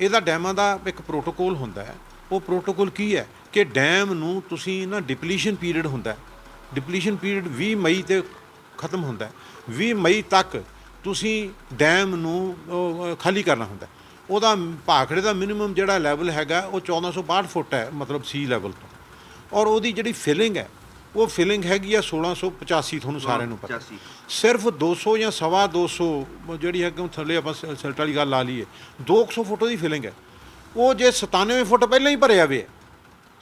ਇਹਦਾ ਡੈਮਾਂ ਦਾ ਇੱਕ ਪ੍ਰੋਟੋਕੋਲ ਹੁੰਦਾ ਹੈ। ਉਹ ਪ੍ਰੋਟੋਕੋਲ ਕੀ ਹੈ? ਕਿ ਡੈਮ ਨੂੰ ਤੁਸੀਂ ਨਾ ਡਿਪਲੀਸ਼ਨ ਪੀਰੀਅਡ ਹੁੰਦਾ ਹੈ। ਡਿਪਲੀਸ਼ਨ ਪੀਰੀਅਡ 20 ਮਈ ਤੇ ਖਤਮ ਹੁੰਦਾ ਹੈ। 20 ਮਈ ਤੱਕ ਤੁਸੀਂ ਡੈਮ ਨੂੰ ਖਾਲੀ ਕਰਨਾ ਹੁੰਦਾ ਉਹਦਾ ਭਾਖੜੇ ਦਾ ਮਿਨੀਮਮ ਜਿਹੜਾ ਲੈਵਲ ਹੈਗਾ, ਉਹ 1462 ਫੁੱਟ ਹੈ, ਮਤਲਬ ਸੀ ਲੈਵਲ ਤੋਂ। ਔਰ ਉਹਦੀ ਜਿਹੜੀ ਫਿਲਿੰਗ ਹੈ ਉਹ ਫਿਲਿੰਗ ਹੈਗੀ ਆ 1685 ਤੁਹਾਨੂੰ ਸਾਰਿਆਂ ਨੂੰ ਪਤਾ। 85 ਸਿਰਫ 200 ਜਾਂ ਸਵਾ 200 ਜਿਹੜੀ ਹੈ ਕਿ ਥੱਲੇ ਆਪਾਂ ਸ- ਸਿਲਟ ਵਾਲੀ ਗੱਲ ਲਾ ਲਈਏ 200 ਫੁੱਟ ਦੀ ਫਿਲਿੰਗ ਹੈ। ਉਹ ਜੇ 97 ਫੁੱਟ ਪਹਿਲਾਂ ਹੀ ਭਰਿਆ ਹੋਇਆ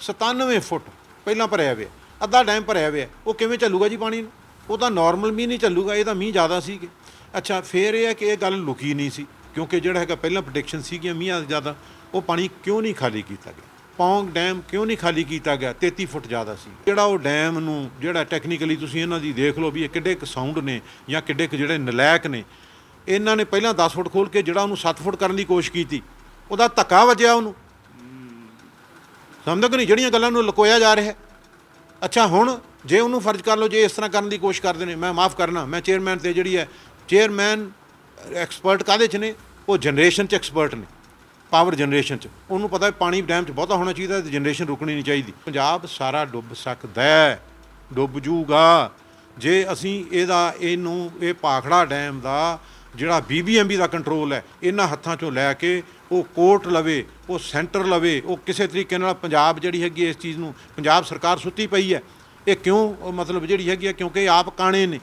97 ਫੁੱਟ ਪਹਿਲਾਂ ਭਰਿਆ ਹੋਇਆ ਅੱਧਾ ਡੈਮ ਭਰਿਆ ਹੋਇਆ ਉਹ ਕਿਵੇਂ ਚੱਲੂਗਾ ਜੀ ਪਾਣੀ ਉਹ ਤਾਂ ਨਾਰਮਲ ਮੀਂਹ ਨਹੀਂ ਚੱਲੂਗਾ ਇਹ ਤਾਂ ਮੀਂਹ ਜ਼ਿਆਦਾ ਸੀਗੇ ਅੱਛਾ ਫੇਰ ਇਹ ਹੈ ਕਿ ਇਹ ਗੱਲ ਲੁਕੀ ਨਹੀਂ ਸੀ ਕਿਉਂਕਿ ਜਿਹੜਾ ਹੈਗਾ ਪਹਿਲਾਂ ਪ੍ਰੈਡਿਕਸ਼ਨ ਸੀਗੀਆਂ ਮੀਂਹਾਂ ਜ਼ਿਆਦਾ ਉਹ ਪਾਣੀ ਕਿਉਂ ਨਹੀਂ ਖਾਲੀ ਕੀਤਾ ਗਿਆ? ਪੌਂਗ ਡੈਮ ਕਿਉਂ ਨਹੀਂ ਖਾਲੀ ਕੀਤਾ ਗਿਆ? 33 ਫੁੱਟ ਜ਼ਿਆਦਾ ਸੀ। ਜਿਹੜਾ ਉਹ ਡੈਮ ਨੂੰ, ਜਿਹੜਾ ਟੈਕਨੀਕਲੀ ਤੁਸੀਂ ਇਹਨਾਂ ਦੀ ਦੇਖ ਲਓ ਵੀ ਇਹ ਕਿੱਡੇ ਕੁ ਸਾਊਂਡ ਨੇ ਜਾਂ ਕਿੱਡੇ ਕੁ ਜਿਹੜੇ ਨਲਾਇਕ ਨੇ। ਇਹਨਾਂ ਨੇ ਪਹਿਲਾਂ 10 ਫੁੱਟ ਖੋਲ ਕੇ ਜਿਹੜਾ ਉਹਨੂੰ 7 ਫੁੱਟ ਕਰਨ ਦੀ ਕੋਸ਼ਿਸ਼ ਕੀਤੀ। ਉਹਦਾ ਧੱਕਾ ਵੱਜਿਆ ਉਹਨੂੰ। ਸਮਝੋ ਕਿ ਨਹੀਂ? ਜਿਹੜੀਆਂ ਗੱਲਾਂ ਨੂੰ ਲੁਕੋਇਆ ਜਾ ਰਿਹਾ। ਅੱਛਾ, ਹੁਣ ਜੇ ਉਹਨੂੰ ਫਰਜ਼ ਕਰ ਲਓ, ਜੇ ਇਸ ਤਰ੍ਹਾਂ ਕਰਨ ਦੀ ਕੋਸ਼ਿਸ਼ ਕਰਦੇ ਨੇ, ਮੈਂ ਮਾਫ ਕਰਨਾ, ਮੈਂ ਚੇਅਰਮੈਨ ਤੇ ਜਿਹੜੀ ਹੈ ਚੇਅਰਮੈਨ ਐਕਸਪਰਟ ਕਾਹਦੇ ਚ ਨੇ? ਉਹ ਜਨਰੇਸ਼ਨ ਚ ਐਕਸਪਰਟ ਨੇ। ਪਾਵਰ ਜਨਰੇਸ਼ਨ ਚ। ਉਹਨੂੰ ਪਤਾ ਪਾਣੀ ਡੈਮ ਚ ਬਹੁਤਾ ਹੋਣਾ ਚਾਹੀਦਾ ਤੇ ਜਨਰੇਸ਼ਨ ਰੁਕਣੀ ਨਹੀਂ ਚਾਹੀਦੀ। ਪੰਜਾਬ ਸਾਰਾ ਡੁੱਬ ਸਕਦਾ ਹੈ। ਡੁੱਬ ਜੂਗਾ। ਜੇ ਅਸੀਂ ਇਹਦਾ, ਇਹਨੂੰ, ਇਹ ਪਾਖੜਾ ਡੈਮ ਦਾ ਜਿਹੜਾ ਬੀਬੀਐਮਬੀ ਦਾ ਕੰਟਰੋਲ ਹੈ, ਇਹਨਾਂ ਹੱਥਾਂ ਚੋਂ ਲੈ ਕੇ ਉਹ ਕੋਰਟ ਲਵੇ, ਉਹ ਸੈਂਟਰ ਲਵੇ, ਉਹ ਕਿਸੇ ਤਰੀਕੇ ਨਾਲ ਪੰਜਾਬ ਜਿਹੜੀ ਹੈਗੀ ਹੈ ਇਸ ਚੀਜ਼ ਨੂੰ, ਪੰਜਾਬ ਸਰਕਾਰ ਸੁੱਤੀ ਪਈ ਹੈ। ਇਹ ਕਿਉਂ, ਮਤਲਬ ਜਿਹੜੀ ਹੈਗੀ ਹੈ, ਕਿਉਂਕਿ ਆਪ ਕਾਣੇ ਨੇ।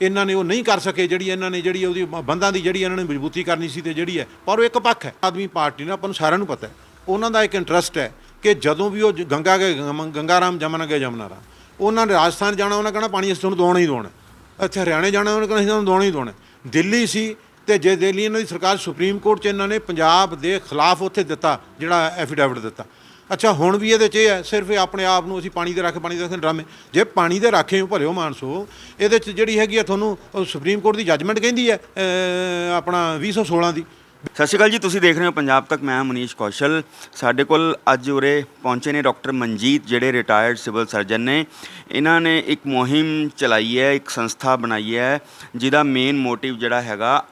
ਇਹਨਾਂ ਨੇ ਉਹ ਨਹੀਂ ਕਰ ਸਕੇ, ਜਿਹੜੀ ਇਹਨਾਂ ਨੇ ਜਿਹੜੀ ਉਹਦੀ ਬੰਦਾਂ ਦੀ ਜਿਹੜੀ ਇਹਨਾਂ ਨੇ ਮਜ਼ਬੂਤੀ ਕਰਨੀ ਸੀ ਤੇ ਜਿਹੜੀ ਹੈ, ਪਰ ਉਹ ਇੱਕ ਪੱਖ ਹੈ। ਆਦਮੀ ਪਾਰਟੀ ਨਾਲ ਆਪਾਂ ਨੂੰ ਸਾਰਿਆਂ ਨੂੰ ਪਤਾ ਹੈ। ਉਹਨਾਂ ਦਾ ਇੱਕ ਇੰਟਰਸਟ ਹੈ ਕਿ ਜਦੋਂ ਵੀ ਉਹ ਜ- ਗੰਗਾ ਗਏ ਗੰਮ- ਗੰਗਾਰਾਮ ਜਮਨਾ ਗਏ ਜਮਨਾ ਰਾਮ ਉਹਨਾਂ ਨੇ ਰਾਜਸਥਾਨ ਜਾਣਾ, ਉਹਨਾਂ ਕਹਿਣਾ ਪਾਣੀ ਅਸੀਂ ਤੁਹਾਨੂੰ ਦੋਣਾ ਹੀ ਦੋਣਾ ਇੱਥੇ ਹਰਿਆਣੇ ਜਾਣਾ, ਉਹਨਾਂ ਕਹਿਣਾ ਅਸੀਂ ਤੁਹਾਨੂੰ ਦੋਣਾ ਹੀ ਦੋਣਾ ਦਿੱਲੀ ਸੀ ਤੇ ਜੇ ਦਿੱਲੀ ਇਹਨਾਂ ਦੀ ਸਰਕਾਰ ਸੁਪਰੀਮ ਕੋਰਟ 'ਚ ਇਹਨਾਂ ਨੇ ਪੰਜਾਬ ਦੇ ਖਿਲਾਫ ਉੱਥੇ ਦਿੱਤਾ, ਜਿਹੜਾ ਐਫੀਡੈਵਿਟ ਦਿੱਤਾ। ਅੱਛਾ ਹੁਣ ਵੀ ਇਹਦੇ 'ਚ ਇਹ ਹੈ ਸਿਰਫ ਇਹ ਆਪਣੇ ਆਪ ਨੂੰ ਅਸੀਂ ਪਾਣੀ ਦੇ ਰੱਖ ਪਾਣੀ ਦੇ ਰੱਖ ਡਰਾਮੇ। ਜੇ ਪਾਣੀ ਦੇ ਰਾਖੇ ਹੋ ਭਰਿਓ ਮਾਨਸੋ ਇਹਦੇ 'ਚ ਜਿਹੜੀ ਹੈਗੀ ਆ ਤੁਹਾਨੂੰ ਸੁਪਰੀਮ ਕੋਰਟ ਦੀ ਜੱਜਮੈਂਟ ਕਹਿੰਦੀ ਹੈ ਅਹ, ਆਪਣਾ 2016 ਦੀ। ਸਤਿ ਸ਼੍ਰੀ ਅਕਾਲ ਜੀ ਤੁਸੀਂ ਦੇਖ ਰਹੇ ਹੋ ਪੰਜਾਬ ਤੱਕ ਮੈਂ ਮਨੀਸ਼ ਕੌਸ਼ਲ। ਸਾਡੇ ਕੋਲ ਅੱਜ ਉਰੇ ਪਹੁੰਚੇ ਨੇ ਡਾਕਟਰ ਮਨਜੀਤ ਜਿਹੜੇ ਰਿਟਾਇਰਡ ਸਿਵਲ ਸਰਜਨ ਨੇ। ਇਹਨਾਂ ਨੇ ਇੱਕ ਮੁਹਿੰਮ ਚਲਾਈ ਹੈ ਇੱਕ ਸੰਸਥਾ ਬਣਾਈ ਹੈ ਜਿਹਦਾ ਮੇਨ ਮੋਟਿਵ ਜਿਹੜਾ ਹੈਗਾ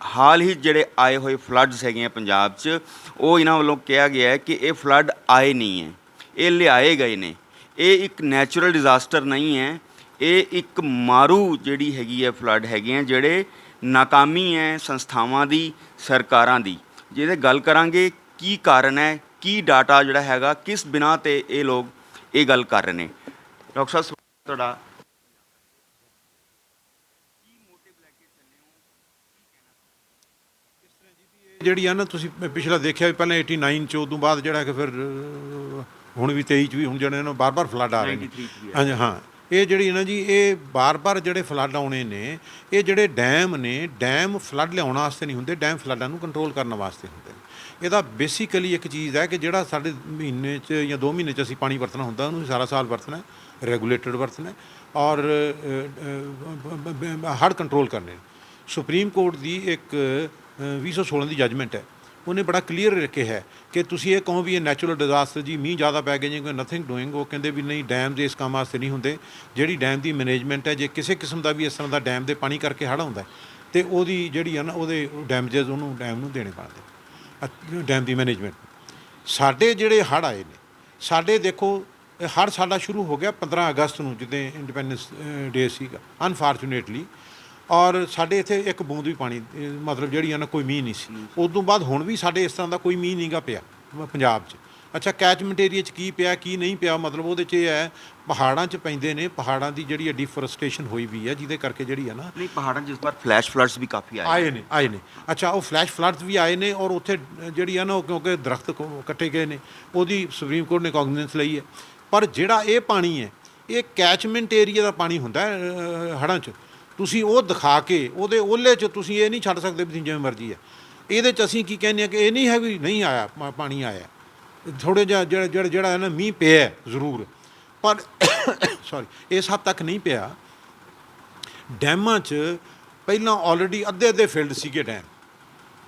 ਹਾਲ ਹੀ ਜਿਹੜੇ ਆਏ ਹੋਏ ਫਲੱਡਸ ਹੈਗੀਆਂ ਪੰਜਾਬ 'ਚ, ਉਹ ਇਹਨਾਂ ਵੱਲੋਂ ਕਿਹਾ ਗਿਆ ਹੈ ਕਿ ਇਹ ਫਲੱਡ ਆਏ ਨਹੀਂ ਹੈ। ਇਹ ਲਿਆਏ ਗਏ ਨੇ। ਇਹ ਇੱਕ ਨੈਚੁਰਲ ਡਿਜ਼ਾਸਟਰ ਨਹੀਂ ਹੈ। ਇਹ ਇੱਕ ਮਾਰੂ ਜਿਹੜੀ ਹੈਗੀ ਹੈ ਫਲੱਡ ਹੈਗੇ ਆ ਜਿਹੜੇ ਨਾਕਾਮੀ ਹੈ ਸੰਸਥਾਵਾਂ ਦੀ, ਸਰਕਾਰਾਂ ਦੀ। ਜਿਹਦੇ ਗੱਲ ਕਰਾਂਗੇ, ਕੀ ਕਾਰਨ ਹੈ, ਕੀ ਡਾਟਾ ਜਿਹੜਾ ਹੈਗਾ, ਕਿਸ ਬਿਨਾ ਤੇ ਇਹ ਲੋਕ ਇਹ ਗੱਲ ਕਰ ਰਹੇ ਨੇ। ਡਾਕਟਰ ਸਾਹਿਬ ਤੁਹਾਡਾ ਜਿਹੜੀ ਆ ਨਾ ਤੁਸੀਂ ਪਿਛਲਾ ਦੇਖਿਆ ਵੀ ਪਹਿਲਾਂ 89 ਚ ਉਦੋਂ ਬਾਅਦ ਜਿਹੜਾ ਕਿ ਫਿਰ ਹੁਣ ਵੀ 23 ਚ ਵੀ ਹੁਣ ਜਿਹੜੇ ਨੇ ਬਾਰ-ਬਾਰ ਫਲੱਡ ਆ ਰਹੇ ਨੇ। 93 ਚ ਵੀ ਹਾਂਜੀ ਹਾਂ। ਇਹ ਜਿਹੜੀ ਨਾ ਜੀ ਇਹ ਬਾਰ-ਬਾਰ ਜਿਹੜੇ ਫਲੱਡ ਆਉਣੇ ਨੇ ਇਹ ਜਿਹੜੇ ਡੈਮ ਨੇ ਡੈਮ ਫਲੱਡ ਲਿਆਉਣ ਵਾਸਤੇ ਨਹੀਂ ਹੁੰਦੇ ਡੈਮ ਫਲੱਡਾਂ ਨੂੰ ਕੰਟਰੋਲ ਕਰਨ ਵਾਸਤੇ ਹੁੰਦੇ ਨੇ। ਇਹਦਾ ਬੇਸਿਕਲੀ ਇੱਕ ਚੀਜ਼ ਹੈ ਕਿ ਜਿਹੜਾ ਸਾਡੇ ਮਹੀਨੇ 'ਚ ਜਾਂ 2 ਮਹੀਨੇ 'ਚ ਅਸੀਂ ਪਾਣੀ ਵਰਤਣਾ ਹੁੰਦਾ ਉਹਨੂੰ ਸਾਰਾ ਸਾਲ ਵਰਤਣਾ ਰੈਗੂਲੇਟਡ ਵਰਤਣਾ ਔਰ ਹੜ ਕੰਟਰੋਲ ਕਰਨੇ। ਸੁਪਰੀਮ ਕੋਰਟ ਦੀ ਇੱਕ 2016 ਦੀ ਜੱਜਮੈਂਟ ਹੈ। ਉਹਨੇ ਬੜਾ ਕਲੀਅਰ ਰੱਖਿਆ ਹੈ ਕਿ ਤੁਸੀਂ ਇਹ ਕਹੋ ਵੀ ਇਹ ਨੈਚੁਰਲ ਡਿਜ਼ਾਸਟਰ ਜੀ ਮੀਂਹ ਜ਼ਿਆਦਾ ਪੈ ਗਏ ਜੀ ਕੋਈ ਨਥਿੰਗ ਡੂਇੰਗ ਉਹ ਕਹਿੰਦੇ ਵੀ ਨਹੀਂ ਡੈਮ ਦੇ ਇਸ ਕੰਮ ਵਾਸਤੇ ਨਹੀਂ ਹੁੰਦੇ। ਜਿਹੜੀ ਡੈਮ ਦੀ ਮੈਨੇਜਮੈਂਟ ਹੈ ਜੇ ਕਿਸੇ ਕਿਸਮ ਦਾ ਵੀ ਇਸ ਤਰ੍ਹਾਂ ਦਾ ਡੈਮ ਦੇ ਪਾਣੀ ਕਰਕੇ ਹੜ੍ਹ ਆਉਂਦਾ ਹੈ, ਤੇ ਉਹਦੀ ਜਿਹੜੀ ਆ ਨਾ ਉਹਦੇ ਡੈਮੇਜਸ ਉਹਨੂੰ ਡੈਮ ਨੂੰ ਦੇਣੇ ਪੈਂਦੇ ਡੈਮ ਦੀ ਮੈਨੇਜਮੈਂਟ ਸਾਡੇ ਜਿਹੜੇ ਹੜ੍ਹ ਆਏ ਨੇ ਸਾਡੇ ਦੇਖੋ ਇਹ ਹੜ੍ਹ ਸਾਡਾ ਸ਼ੁਰੂ ਹੋ ਗਿਆ 15 ਅਗਸਤ ਨੂੰ ਜਿੱਦਾਂ ਇੰਡੀਪੈਂਡੈਂਸ ਡੇ ਸੀਗਾ। ਅਨਫੋਰਚੂਨੇਟਲੀ ਔਰ ਸਾਡੇ ਇੱਥੇ ਇੱਕ ਬੂੰਦ ਵੀ ਪਾਣੀ ਮਤਲਬ ਜਿਹੜੀ ਆ ਨਾ ਕੋਈ ਮੀਂਹ ਨਹੀਂ ਸੀ। ਉਦੋਂ ਬਾਅਦ ਹੁਣ ਵੀ ਸਾਡੇ ਇਸ ਤਰ੍ਹਾਂ ਦਾ ਕੋਈ ਮੀਂਹ ਨਹੀਂਗਾ ਪਿਆ ਪੰਜਾਬ 'ਚ। ਅੱਛਾ ਕੈਚਮੈਂਟ ਏਰੀਆ 'ਚ ਕੀ ਪਿਆ ਕੀ ਨਹੀਂ ਪਿਆ? ਮਤਲਬ ਉਹਦੇ 'ਚ ਇਹ ਹੈ ਪਹਾੜਾਂ 'ਚ ਪੈਂਦੇ ਨੇ ਪਹਾੜਾਂ ਦੀ ਜਿਹੜੀ ਡਿਫੋਰੈਸਟੇਸ਼ਨ ਹੋਈ ਵੀ ਹੈ ਜਿਹਦੇ ਕਰਕੇ ਜਿਹੜੀ ਆ ਨਾ ਨਹੀਂ ਪਹਾੜਾਂ 'ਚ ਇਸ ਵਾਰ ਫਲੈਸ਼ ਫਲੱਡਸ ਵੀ ਕਾਫੀ ਆਏ ਆਏ ਨੇ। ਆਏ ਨੇ। ਅੱਛਾ ਉਹ ਫਲੈਸ਼ ਫਲੱਡਸ ਵੀ ਆਏ ਨੇ ਔਰ ਉੱਥੇ ਜਿਹੜੀ ਆ ਨਾ ਕਿਉਂਕਿ ਦਰਖਤ ਕੱਟੇ ਗਏ ਨੇ ਉਹਦੀ ਸੁਪਰੀਮ ਕੋਰਟ ਨੇ ਕੌਗਨੀਜ਼ੈਂਸ ਲਈ ਹੈ। ਪਰ ਜਿਹੜਾ ਇਹ ਪਾਣੀ ਹੈ ਇਹ ਕੈਚਮੈਂਟ ਏਰੀਆ ਦਾ ਪਾਣੀ ਹੁੰਦਾ ਹੈ ਹੜ੍ਹਾਂ 'ਚ। ਤੁਸੀਂ ਉਹ ਦਿਖਾ ਕੇ, ਉਹਦੇ ਓਲੇ 'ਚ ਤੁਸੀਂ ਇਹ ਨਹੀਂ ਛੱਡ ਸਕਦੇ ਵੀ ਜਿਵੇਂ ਮਰਜ਼ੀ ਹੈ ਇਹਦੇ 'ਚ ਅਸੀਂ ਕੀ ਕਹਿੰਦੇ ਆ ਕਿ ਇਹ ਨਹੀਂ ਹੈ ਵੀ ਨਹੀਂ ਆਇਆ, ਪਾ- ਪਾਣੀ ਆਇਆ। ਥੋੜੇ ਜਿਹਾ ਜਿਹੜਾ ਜਿਹੜਾ ਹੈ ਨਾ ਮੀਂਹ ਪਿਆ ਜ਼ਰੂਰ। ਪਰ ਸੌਰੀ ਇਸ ਹੱਦ ਤੱਕ ਨਹੀਂ ਪਿਆ। ਡੈਮਾਂ 'ਚ ਪਹਿਲਾਂ ਆਲਰੇਡੀ ਅੱਧੇ ਅੱਧੇ ਫਿਲਡ ਸੀਗੇ ਡੈਮ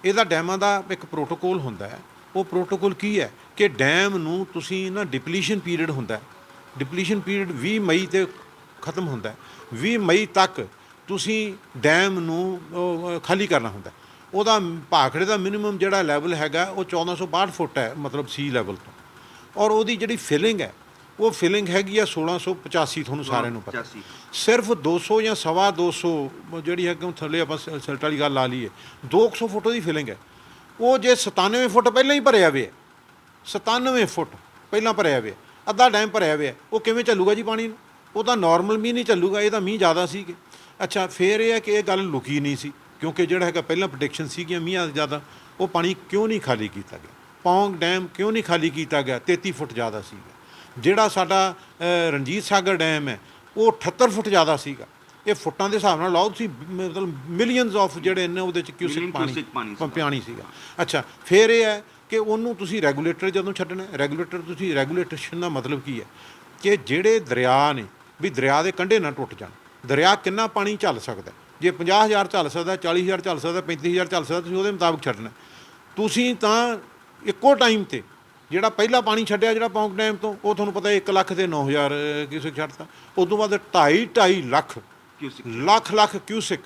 ਇਹਦਾ ਡੈਮਾਂ ਦਾ ਇੱਕ ਪ੍ਰੋਟੋਕੋਲ ਹੁੰਦਾ ਹੈ। ਉਹ ਪ੍ਰੋਟੋਕੋਲ ਕੀ ਹੈ? ਕਿ ਡੈਮ ਨੂੰ ਤੁਸੀਂ ਨਾ ਡਿਪਲੀਸ਼ਨ ਪੀਰੀਅਡ ਹੁੰਦਾ ਡਿਪਲੀਸ਼ਨ ਪੀਰੀਅਡ 20 ਮਈ ਤੇ ਖਤਮ ਹੁੰਦਾ ਹੈ। 20 ਮਈ ਤੱਕ ਤੁਸੀਂ ਡੈਮ ਨੂੰ ਖਾਲੀ ਕਰਨਾ ਹੁੰਦਾ। ਉਹਦਾ ਭਾਖੜੇ ਦਾ ਮਿਨੀਮਮ ਜਿਹੜਾ ਲੈਵਲ ਹੈਗਾ ਉਹ 1462 ਫੁੱਟ ਹੈ ਮਤਲਬ ਸੀ ਲੈਵਲ ਤੋਂ। ਔਰ ਉਹਦੀ ਜਿਹੜੀ ਫਿਲਿੰਗ ਹੈ ਉਹ ਫਿਲਿੰਗ ਹੈਗੀ ਆ 1685 ਤੁਹਾਨੂੰ ਸਾਰਿਆਂ ਨੂੰ ਪਤਾ। 85 ਸਿਰਫ 200 ਜਾਂ ਸਵਾ 200 ਜਿਹੜੀ ਹੈ ਕਿ ਥੱਲੇ ਆਪਾਂ ਸ- ਸਿਲਟ ਵਾਲੀ ਗੱਲ ਲਾ ਲਈਏ 200 ਫੁੱਟ ਦੀ ਫਿਲਿੰਗ ਹੈ। ਉਹ ਜੇ 97 ਫੁੱਟ ਪਹਿਲਾਂ ਹੀ ਭਰਿਆ ਹੋਇਆ ਹੈ। 97 ਫੁੱਟ ਪਹਿਲਾਂ ਭਰਿਆ ਹੋਇਆ ਹੈ, ਅੱਧਾ ਡੈਮ ਭਰਿਆ ਹੋਇਆ ਹੈ, ਉਹ ਕਿਵੇਂ ਚੱਲੂਗਾ ਜੀ ਪਾਣੀ ਨੂੰ? ਉਹ ਤਾਂ ਨਾਰਮਲ ਮੀਂਹ ਨਹੀਂ ਚੱਲੂਗਾ ਇਹ ਤਾਂ ਮੀਂਹ ਜ਼ਿਆਦਾ ਸੀਗੇ ਅੱਛਾ ਫੇਰ ਇਹ ਹੈ ਕਿ ਇਹ ਗੱਲ ਲੁਕੀ ਨਹੀਂ ਸੀ ਕਿਉਂਕਿ ਜਿਹੜਾ ਹੈਗਾ ਪਹਿਲਾਂ ਪ੍ਰੈਡਿਕਸ਼ਨ ਸੀਗੀਆਂ ਮੀਂਹਾਂ ਜ਼ਿਆਦਾ ਉਹ ਪਾਣੀ ਕਿਉਂ ਨਹੀਂ ਖਾਲੀ ਕੀਤਾ ਗਿਆ? ਪੌਂਗ ਡੈਮ ਕਿਉਂ ਨਹੀਂ ਖਾਲੀ ਕੀਤਾ ਗਿਆ? 33 ਫੁੱਟ ਜ਼ਿਆਦਾ ਸੀਗਾ। ਜਿਹੜਾ ਸਾਡਾ ਰਣਜੀਤ ਸਾਗਰ ਡੈਮ ਹੈ ਉਹ 78 ਫੁੱਟ ਜ਼ਿਆਦਾ ਸੀਗਾ। ਇਹ ਫੁੱਟਾਂ ਦੇ ਹਿਸਾਬ ਨਾਲ ਲਾਓ ਤੁਸੀਂ ਮਤਲਬ ਮਿਲੀਅਨਸ ਆਫ ਜਿਹੜੇ ਨੇ ਉਹਦੇ ਚ ਕਿਊਸਿਕ ਪਾਣੀ cubic ਪਾਣੀ ਪ- ਪਾਣੀ ਸੀਗਾ। ਅੱਛਾ ਫਿਰ ਇਹ ਹੈ ਕਿ ਉਹਨੂੰ ਤੁਸੀਂ ਰੈਗੂਲੇਟਰ ਜਦੋਂ ਛੱਡਣਾ ਰੈਗੂਲੇਟਰ ਤੁਸੀਂ ਰੈਗੂਲੇਟੇਸ਼ਨ ਦਾ ਮਤਲਬ ਕੀ ਹੈ? ਕਿ ਜਿਹੜੇ ਦਰਿਆ ਨੇ ਵੀ ਦਰਿਆ ਦੇ ਕੰਢੇ ਨਾ ਟੁੱਟ ਜਾਣ। ਦਰਿਆ ਕਿੰਨਾ ਪਾਣੀ ਝੱਲ ਸਕਦਾ? ਜੇ 50000 ਝੱਲ ਸਕਦਾ 40000 ਝੱਲ ਸਕਦਾ 35000 ਝੱਲ ਸਕਦਾ ਤੁਸੀਂ ਉਹਦੇ ਮੁਤਾਬਕ ਛੱਡਣਾ। ਤੁਸੀਂ ਤਾਂ ਇੱਕੋ ਟਾਈਮ ਤੇ ਜਿਹੜਾ ਪਹਿਲਾ ਪਾਣੀ ਛੱਡਿਆ ਜਿਹੜਾ ਪੌਂਕ ਡੈਮ ਤੋਂ ਉਹ ਤੁਹਾਨੂੰ ਪਤਾ 1 ਲੱਖ ਤੇ 9000 ਕਿਊਸਿਕ ਛੱਡਤਾ। ਉਸ ਤੋਂ ਬਾਅਦ 2.5 2.5 ਲੱਖ ਕਿਊਸਿਕ। ਲੱਖ ਲੱਖ ਕਿਊਸਿਕ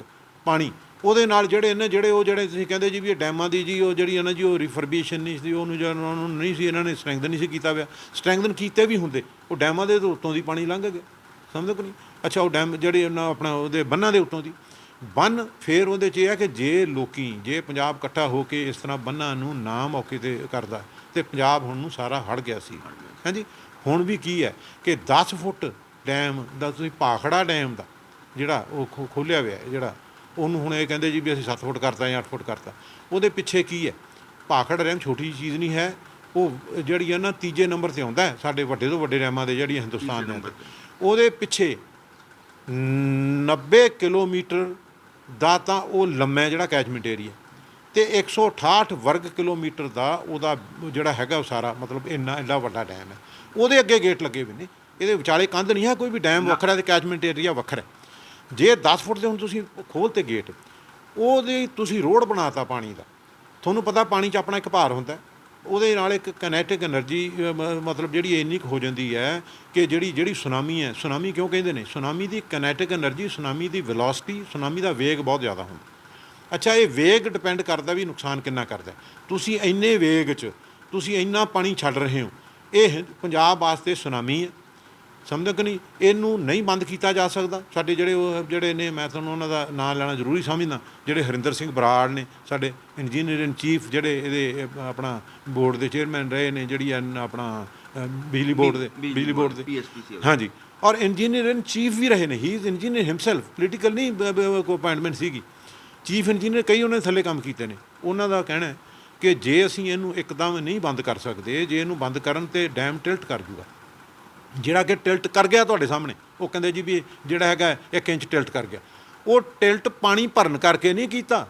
ਪਾਣੀ। ਉਹਦੇ ਨਾਲ ਜਿਹੜੇ ਨੇ ਜਿਹੜੇ ਉਹ ਜਿਹੜੇ ਤੁਸੀਂ ਕਹਿੰਦੇ ਜੀ ਵੀ ਇਹ ਡੈਮਾਂ ਦੀ ਜੀ ਉਹ ਜਿਹੜੀ ਹੈ ਨਾ ਜੀ ਉਹ ਰਿਫਰਬੀਸ਼ਨ ਨਹੀਂ ਸੀ ਉਹਨੂੰ ਜਿਹੜਾ ਉਹਨਾਂ ਨੂੰ ਨਹੀਂ ਸੀ ਇਹਨਾਂ ਨੇ ਸਟਰੈਂਗਥਨ ਨਹੀਂ ਸੀ ਕੀਤਾ ਹੋਇਆ। ਸਟਰੈਂਗਥਨ ਕੀਤੇ ਵੀ ਹੁੰਦੇ ਉਹ ਡੈਮਾਂ ਦੇ ਉੱਤੋਂ ਦੀ ਪਾਣੀ ਲੰਘ ਗਿਆ। ਸਮਝੋ ਕਿ ਨਹੀਂ? ਅੱਛਾ ਉਹ ਡੈਮ ਜਿਹੜੇ ਉਹਨਾਂ ਆਪਣਾ ਉਹਦੇ ਬੰਨਾਂ ਦੇ ਉੱਤੋਂ ਦੀ। ਬੰਨ ਫੇਰ ਉਹਦੇ 'ਚ ਇਹ ਹੈ ਕਿ ਜੇ ਲੋਕੀ ਜੇ ਪੰਜਾਬ ਇਕੱਠਾ ਹੋ ਕੇ ਇਸ ਤਰ੍ਹਾਂ ਬੰਨਾਂ ਨੂੰ ਨਾ ਮੌਕੇ ਤੇ ਕਰਦਾ ਤੇ ਪੰਜਾਬ ਹੁਣ ਨੂੰ ਸਾਰਾ ਹੜ ਗਿਆ ਸੀ। ਹਾਂਜੀ ਹੁਣ ਵੀ ਕੀ ਹੈ ਕਿ 10 ਫੁੱਟ ਡੈਮ ਦਾ ਤੁਸੀਂ ਪਾਖੜਾ ਡੈਮ ਦਾ ਜਿਹੜਾ ਉਹ ਖੋਲਿਆ ਹੋਇਆ ਜਿਹੜਾ ਉਹਨੂੰ ਹੁਣ ਇਹ ਕਹਿੰਦੇ ਜੀ ਵੀ ਅਸੀਂ 7 ਫੁੱਟ ਕਰਤਾ ਜਾਂ 8 ਫੁੱਟ ਕਰਤਾ। ਉਹਦੇ ਪਿੱਛੇ ਕੀ ਹੈ? ਭਾਖੜ ਡੈਮ ਛੋਟੀ ਜਿਹੀ ਚੀਜ਼ ਨਹੀਂ ਹੈ। ਉਹ ਜਿਹੜੀ ਹੈ ਨਾ ਤੀਜੇ ਨੰਬਰ ਤੇ ਆਉਂਦਾ ਸਾਡੇ ਵੱਡੇ ਤੋਂ ਵੱਡੇ ਡੈਮਾਂ ਦੇ ਜਿਹੜੀ ਹਿੰਦੁਸਤਾਨ ਦੇ ਉਹਦੇ ਪਿੱਛੇ 90 ਕਿਲੋਮੀਟਰ ਦਾ ਤਾਂ ਉਹ ਲੰਮਾ ਜਿਹੜਾ ਕੈਚਮੈਂਟ ਏਰੀਆ ਤੇ 168 ਵਰਗ ਕਿਲੋਮੀਟਰ ਦਾ ਉਹਦਾ ਜਿਹੜਾ ਹੈਗਾ ਉਹ ਸਾਰਾ ਮਤਲਬ ਇੰਨਾ ਇੰਨਾ ਵੱਡਾ ਡੈਮ ਹੈ। ਉਹਦੇ ਅੱਗੇ ਗੇਟ ਲੱਗੇ ਹੋਏ ਨੇ। ਇਹਦੇ ਵਿਚਾਲੇ ਕੰਧ ਨਹੀਂ ਹੈ ਕੋਈ ਵੀ ਡੈਮ ਵੱਖਰਾ ਤੇ ਕੈਚਮੈਂਟ ਏਰੀਆ ਵੱਖਰਾ। ਜੇ 10 ਫੁੱਟ ਦੇ ਹੁਣ ਤੁਸੀਂ ਖੋਲ ਤੇ ਗੇਟ ਉਹਦੇ ਤੁਸੀਂ ਰੋਡ ਬਣਾਤਾ ਪਾਣੀ ਦਾ। ਤੁਹਾਨੂੰ ਪਤਾ ਪਾਣੀ 'ਚ ਆਪਣਾ ਇੱਕ ਭਾਰ ਹੁੰਦਾ। ਉਹਦੇ ਨਾਲ ਇੱਕ ਕੈਨੇਟਿਕ એનર્ਜੀ ਮਤਲਬ ਜਿਹੜੀ ਇੰਨੀ ਹੋ ਜਾਂਦੀ ਹੈ ਕਿ ਜਿਹੜੀ ਜਿਹੜੀ ਸੁਨਾਮੀ ਹੈ। ਸੁਨਾਮੀ ਕਿਉਂ ਕਹਿੰਦੇ ਨੇ? ਸੁਨਾਮੀ ਦੀ ਕੈਨੇਟਿਕ એનર્ਜੀ ਸੁਨਾਮੀ ਦੀ ਵੈਲੋਸਿਟੀ ਸੁਨਾਮੀ ਦਾ ਵੇਗ ਬਹੁਤ ਜ਼ਿਆਦਾ ਹੁੰਦਾ। ਅੱਛਾ, ਇਹ ਵੇਗ ਡਿਪੈਂਡ ਕਰਦਾ ਵੀ ਨੁਕਸਾਨ ਕਿੰਨਾ ਕਰਦਾ। ਤੁਸੀਂ ਇੰਨੇ ਵੇਗ 'ਚ, ਤੁਸੀਂ ਇੰਨਾ ਪਾਣੀ ਛੱਡ ਰਹੇ ਹੋ। ਇਹ ਪੰਜਾਬ ਵਾਸਤੇ ਸੁਨਾਮੀ ਹੈ। ਸਮਝੋ ਕਿ ਨਹੀਂ? ਇਹਨੂੰ ਨਹੀਂ ਬੰਦ ਕੀਤਾ ਜਾ ਸਕਦਾ। ਸਾਡੇ ਜਿਹੜੇ ਉਹ ਜਿਹੜੇ ਨੇ ਮੈਂ ਤੁਹਾਨੂੰ ਉਹਨਾਂ ਦਾ ਨਾਮ ਲੈਣਾ ਜ਼ਰੂਰੀ ਸਮਝਦਾ। ਜਿਹੜੇ ਹਰਿੰਦਰ ਸਿੰਘ ਬਰਾੜ ਨੇ ਸਾਡੇ ਇੰਜੀਨੀਅਰ ਇਨ ਚੀਫ ਜਿਹੜੇ ਇਹਦੇ ਆਪਣਾ ਬੋਰਡ ਦੇ ਚੇਅਰਮੈਨ ਰਹੇ ਨੇ ਜਿਹੜੀ ਆਪਣਾ ਬਿਜਲੀ ਬੋਰਡ ਦੇ ਬਿਜਲੀ ਬੋਰਡ ਦੇ। ਹਾਂਜੀ। ਔਰ ਇੰਜੀਨੀਅਰ ਇਨ ਚੀਫ ਵੀ ਰਹੇ ਨੇ। He is engineer himself political ਨਹੀਂ ਕੋਈ ਅਪਾਇੰਟਮੈਂਟ ਸੀਗੀ। ਚੀਫ ਇੰਜੀਨੀਅਰ ਕਈ ਉਹਨਾਂ ਨੇ ਥੱਲੇ ਕੰਮ ਕੀਤੇ ਨੇ। ਉਹਨਾਂ ਦਾ ਕਹਿਣਾ ਹੈ ਕਿ ਜੇ ਅਸੀਂ ਇਹਨੂੰ ਇੱਕਦਮ ਨਹੀਂ ਬੰਦ ਕਰ ਸਕਦੇ ਜੇ ਇਹਨੂੰ ਬੰਦ ਕਰਨ ਤੇ ਡੈਮ ਟਿਲਟ ਕਰ ਜੂਗਾ। ਜਿਹੜਾ ਕਿ ਟਿਲਟ ਕਰ ਗਿਆ ਤੁਹਾਡੇ ਸਾਹਮਣੇ, ਉਹ ਕਹਿੰਦੇ ਜੀ ਵੀ ਜਿਹੜਾ ਹੈਗਾ 1 ਇੰਚ ਟਿਲਟ ਕਰ ਗਿਆ। ਉਹ ਟਿਲਟ ਪਾਣੀ ਭਰਨ ਕਰਕੇ ਨਹੀਂ ਕੀਤਾ।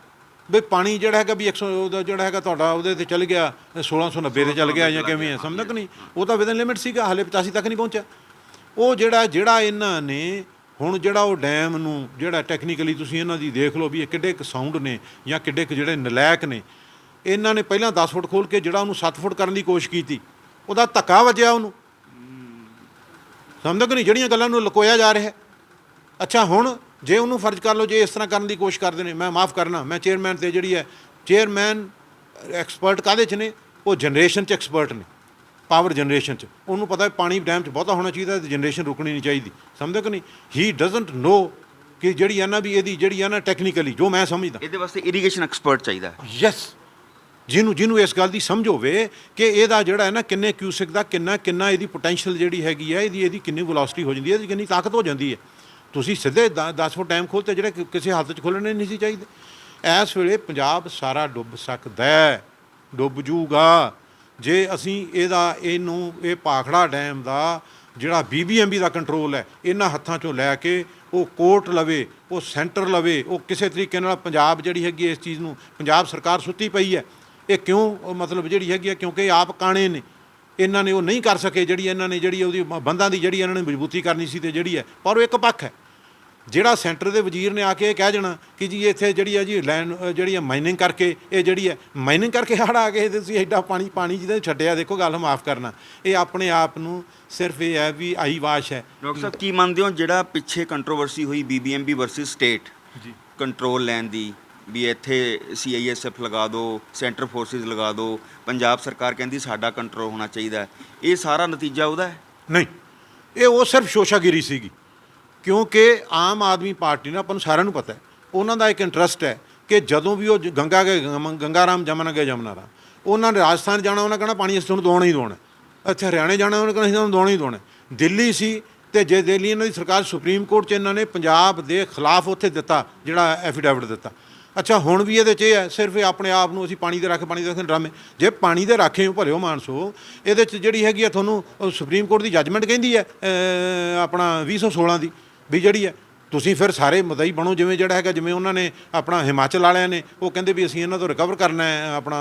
ਵੀ ਪਾਣੀ ਜਿਹੜਾ ਹੈਗਾ ਵੀ 100 ਉਹਦਾ ਜਿਹੜਾ ਹੈਗਾ ਤੁਹਾਡਾ ਉਹਦੇ ਤੇ ਚੱਲ ਗਿਆ 1690 ਤੇ ਚੱਲ ਗਿਆ ਜਾਂ ਕਿਵੇਂ ਹੈ ਸਮਝ ਕਿ ਨਹੀਂ? ਉਹ ਤਾਂ ਵਿਦਨ ਲਿਮਿਟ ਸੀਗਾ, ਹਲੇ 85 ਤੱਕ ਨਹੀਂ ਪਹੁੰਚਿਆ। ਉਹ ਜਿਹੜਾ ਜਿਹੜਾ ਇਹਨਾਂ ਨੇ ਹੁਣ ਜਿਹੜਾ ਉਹ ਡੈਮ ਨੂੰ ਜਿਹੜਾ ਟੈਕਨੀਕਲੀ ਤੁਸੀਂ ਇਹਨਾਂ ਦੀ ਦੇਖ ਲਓ ਵੀ ਇਹ ਕਿੱਡੇ ਕੁ ਸਾਊਂਡ ਨੇ ਜਾਂ ਕਿੱਡੇ ਕੁ ਜਿਹੜੇ ਨਲਾਇਕ ਨੇ। ਇਹਨਾਂ ਨੇ ਪਹਿਲਾਂ 10 ਫੁੱਟ ਖੋਲ ਕੇ ਜਿਹੜਾ ਉਹਨੂੰ 7 ਫੁੱਟ ਕਰਨ ਦੀ ਕੋਸ਼ਿਸ਼ ਕੀਤੀ। ਉਹਦਾ ਧੱਕਾ ਵੱਜਿਆ ਉਹਨੂੰ। ਸਮਝਦੇ ਕਿ ਨਹੀਂ ਜਿਹੜੀਆਂ ਗੱਲਾਂ ਨੂੰ ਲੁਕੋਇਆ ਜਾ ਰਿਹਾ ਹੈ। ਅੱਛਾ ਹੁਣ ਜੇ ਉਹਨੂੰ ਫਰਜ਼ ਕਰ ਲਓ ਜੇ ਇਸ ਤਰ੍ਹਾਂ ਕਰਨ ਦੀ ਕੋਸ਼ਿਸ਼ ਕਰਦੇ ਨੇ ਮੈਂ ਮਾਫ ਕਰਨਾ ਮੈਂ ਚੇਅਰਮੈਨ ਤੇ ਜਿਹੜੀ ਹੈ ਚੇਅਰਮੈਨ ਐਕਸਪਰਟ ਕਾਦੇ ਚ ਨੇ? ਉਹ ਜਨਰੇਸ਼ਨ ਚ ਐਕਸਪਰਟ ਨੇ ਪਾਵਰ ਜਨਰੇਸ਼ਨ ਚ। ਉਹਨੂੰ ਪਤਾ ਹੈ ਪਾਣੀ ਡੈਮ ਚ ਬਹੁਤਾ ਹੋਣਾ ਚਾਹੀਦਾ ਤੇ ਜਨਰੇਸ਼ਨ ਰੁਕਣੀ ਨਹੀਂ ਚਾਹੀਦੀ। ਸਮਝਦੇ ਕਿ ਨਹੀਂ? ਹੀ ਡਸਨਟ ਨੋ ਕਿ ਜਿਹੜੀ ਹੈ ਨਾ ਵੀ ਇਹਦੀ ਜਿਹੜੀ ਹੈ ਨਾ ਟੈਕਨੀਕਲੀ ਜੋ ਮੈਂ ਸਮਝਦਾ। ਇਹਦੇ ਵਾਸਤੇ ਇਰੀਗੇਸ਼ਨ ਐਕਸਪਰਟ ਚਾਹੀਦਾ ਯੈਸ ਜਿਹਨੂੰ ਜਿਹਨੂੰ ਇਸ ਗੱਲ ਦੀ ਸਮਝ ਹੋਵੇ ਕਿ ਇਹਦਾ ਜਿਹੜਾ ਹੈ ਨਾ ਕਿੰਨੇ ਕਿਊਸਿਕ ਦਾ ਕਿੰਨਾ ਕਿੰਨਾ ਇਹਦੀ ਪੋਟੈਂਸ਼ੀਅਲ ਜਿਹੜੀ ਹੈਗੀ ਹੈ ਇਹਦੀ ਇਹਦੀ ਕਿੰਨੀ ਵੈਲੋਸਿਟੀ ਹੋ ਜਾਂਦੀ ਹੈ, ਇਹਦੀ ਕਿੰਨੀ ਤਾਕਤ ਹੋ ਜਾਂਦੀ ਹੈ। ਤੁਸੀਂ ਸਿੱਧੇ 10 ਫੁੱਟ ਟਾਈਮ ਖੋਲਤੇ ਜਿਹੜੇ ਕਿਸੇ ਹੱਥ 'ਚ ਖੋਲਣੇ ਨਹੀਂ ਸੀ ਚਾਹੀਦੇ। ਇਸ ਵੇਲੇ ਪੰਜਾਬ ਸਾਰਾ ਡੁੱਬ ਸਕਦਾ ਹੈ, ਡੁੱਬ ਜੂਗਾ। ਜੇ ਅਸੀਂ ਇਹਦਾ ਇਹਨੂੰ ਇਹ ਪਾਖੜਾ ਡੈਮ ਦਾ ਜਿਹੜਾ ਬੀਬੀਐਮਬੀ ਦਾ ਕੰਟਰੋਲ ਹੈ, ਇਹਨਾਂ ਹੱਥਾਂ 'ਚੋਂ ਲੈ ਕੇ ਉਹ ਕੋਰਟ ਲਵੇ, ਉਹ ਸੈਂਟਰ ਲਵੇ, ਉਹ ਕਿਸੇ ਤਰੀਕੇ ਨਾਲ ਪੰਜਾਬ ਜਿਹੜੀ ਹੈਗੀ ਹੈ ਇਸ ਚੀਜ਼ ਨੂੰ ਪੰਜਾਬ ਸਰਕਾਰ ਸੁੱਤੀ ਪਈ ਹੈ। ਇਹ ਕਿਉਂ ਉਹ ਮਤਲਬ ਜਿਹੜੀ ਹੈਗੀ ਹੈ ਕਿਉਂਕਿ ਆਪ ਕਾਣੇ ਨੇ। ਇਹਨਾਂ ਨੇ ਉਹ ਨਹੀਂ ਕਰ ਸਕੇ ਜਿਹੜੀ ਇਹਨਾਂ ਨੇ ਜਿਹੜੀ ਉਹਦੀ ਬੰਦਾਂ ਦੀ ਜਿਹੜੀ ਇਹਨਾਂ ਨੇ ਮਜ਼ਬੂਤੀ ਕਰਨੀ ਸੀ ਤੇ ਜਿਹੜੀ ਹੈ ਪਰ ਉਹ ਇੱਕ ਪੱਖ ਹੈ। ਜਿਹੜਾ ਸੈਂਟਰ ਦੇ ਵਜ਼ੀਰ ਨੇ ਆ ਕੇ ਇਹ ਕਹਿ ਜਾਣਾ ਕਿ ਜੀ ਇੱਥੇ ਜਿਹੜੀ ਹੈ ਜੀ ਲੈਂਡ ਜਿਹੜੀ ਹੈ ਮਾਈਨਿੰਗ ਕਰਕੇ ਇਹ ਜਿਹੜੀ ਹੈ ਮਾਈਨਿੰਗ ਕਰਕੇ ਹੜ ਆ ਗਏ ਤੁਸੀਂ ਐਡਾ ਪਾਣੀ ਪਾਣੀ ਜਿਹਦੇ ਛੱਡਿਆ ਦੇਖੋ ਗੱਲ ਮਾਫ ਕਰਨਾ। ਇਹ ਆਪਣੇ ਆਪ ਨੂੰ ਸਿਰਫ ਇਹ ਹੈ ਵੀ ਆਈ ਵਾਸ਼ ਹੈ। ਡਾਕਟਰ ਸਾਹਿਬ ਕੀ ਮੰਨਦੇ ਹੋ ਜਿਹੜਾ ਪਿੱਛੇ ਕੰਟਰੋਵਰਸੀ ਹੋਈ ਬੀਬੀਐਮਬੀ ਵਰਸਸ ਸਟੇਟ ਜੀ। ਕੰਟਰੋਲ ਲੈਣ ਦੀ ਵੀ ਇੱਥੇ ਸੀਆਈਐਸਐਫ ਲਗਾ ਦਿਓ ਸੈਂਟਰ ਫੋਰਸਿਸ ਲਗਾ ਦਿਓ, ਪੰਜਾਬ ਸਰਕਾਰ ਕਹਿੰਦੀ ਸਾਡਾ ਕੰਟਰੋਲ ਹੋਣਾ ਚਾਹੀਦਾ ਇਹ ਸਾਰਾ ਨਤੀਜਾ ਉਹਦਾ ਹੈ? ਨਹੀਂ, ਇਹ ਉਹ ਸਿਰਫ ਸ਼ੋਸ਼ਾਗਿਰੀ ਸੀਗੀ। ਕਿਉਂਕਿ ਆਮ ਆਦਮੀ ਪਾਰਟੀ ਨਾਲ ਆਪਾਂ ਨੂੰ ਸਾਰਿਆਂ ਨੂੰ ਪਤਾ ਹੈ, ਉਹਨਾਂ ਦਾ ਇੱਕ ਇੰਟਰਸਟ ਹੈ ਕਿ ਜਦੋਂ ਵੀ ਉਹ ਜ- ਗੰਗਾ ਗਏ ਗੰਮ- ਗੰਗਾ ਰਾਮ ਜਮਨਾ ਗਏ ਜਮਨਾ ਰਾਮ, ਉਹਨਾਂ ਨੇ ਰਾਜਸਥਾਨ ਜਾਣਾ, ਉਹਨਾਂ ਕਹਿਣਾ ਪਾਣੀ ਅਸੀਂ ਤੁਹਾਨੂੰ ਦਵਾਉਣਾ ਹੀ ਦਵਾਉਣਾ ਇੱਥੇ ਹਰਿਆਣੇ ਜਾਣਾ, ਉਹਨਾਂ ਕਹਿਣਾ ਅਸੀਂ ਤੁਹਾਨੂੰ ਦਵਾਉਣਾ ਹੀ ਦਵਾਉਣਾ ਦਿੱਲੀ ਸੀ ਤੇ ਜੇ ਦਿੱਲੀ ਇਹਨਾਂ ਦੀ ਸਰਕਾਰ ਸੁਪਰੀਮ ਕੋਰਟ 'ਚ ਇਹਨਾਂ ਨੇ ਪੰਜਾਬ ਦੇ ਖਿਲਾਫ ਉੱਥੇ ਦਿੱਤਾ, ਜਿਹੜਾ ਐਫੀਡੈਵਿਟ ਦਿੱਤਾ। ਅੱਛਾ ਹੁਣ ਵੀ ਇਹਦੇ 'ਚ ਇਹ ਹੈ ਸਿਰਫ ਇਹ ਆਪਣੇ ਆਪ ਨੂੰ ਅਸੀਂ ਪਾਣੀ ਦੇ ਰੱਖ ਪਾਣੀ ਦੇ ਰੱਖ ਡਰਾਮੇ। ਜੇ ਪਾਣੀ ਦੇ ਰਾਖੇ ਹੋ ਭਲਿਓ ਮਾਨਸੋ ਇਹਦੇ 'ਚ ਜਿਹੜੀ ਹੈਗੀ ਆ ਤੁਹਾਨੂੰ ਸੁਪਰੀਮ ਕੋਰਟ ਦੀ ਜੱਜਮੈਂਟ ਕਹਿੰਦੀ ਹੈ ਅਹ, ਆਪਣਾ 2016 ਦੀ ਵੀ ਜਿਹੜੀ ਹੈ ਤੁਸੀਂ ਫਿਰ ਸਾਰੇ ਮਦਈ ਬਣੋ ਜਿਵੇਂ ਜਿਹੜਾ ਹੈਗਾ ਜਿਵੇਂ ਉਹਨਾਂ ਨੇ ਆਪਣਾ ਹਿਮਾਚਲ ਵਾਲਿਆਂ ਨੇ ਉਹ ਕਹਿੰਦੇ ਵੀ ਅਸੀਂ ਇਹਨਾਂ ਤੋਂ ਰਿਕਵਰ ਕਰਨਾ ਹੈ ਆਪਣਾ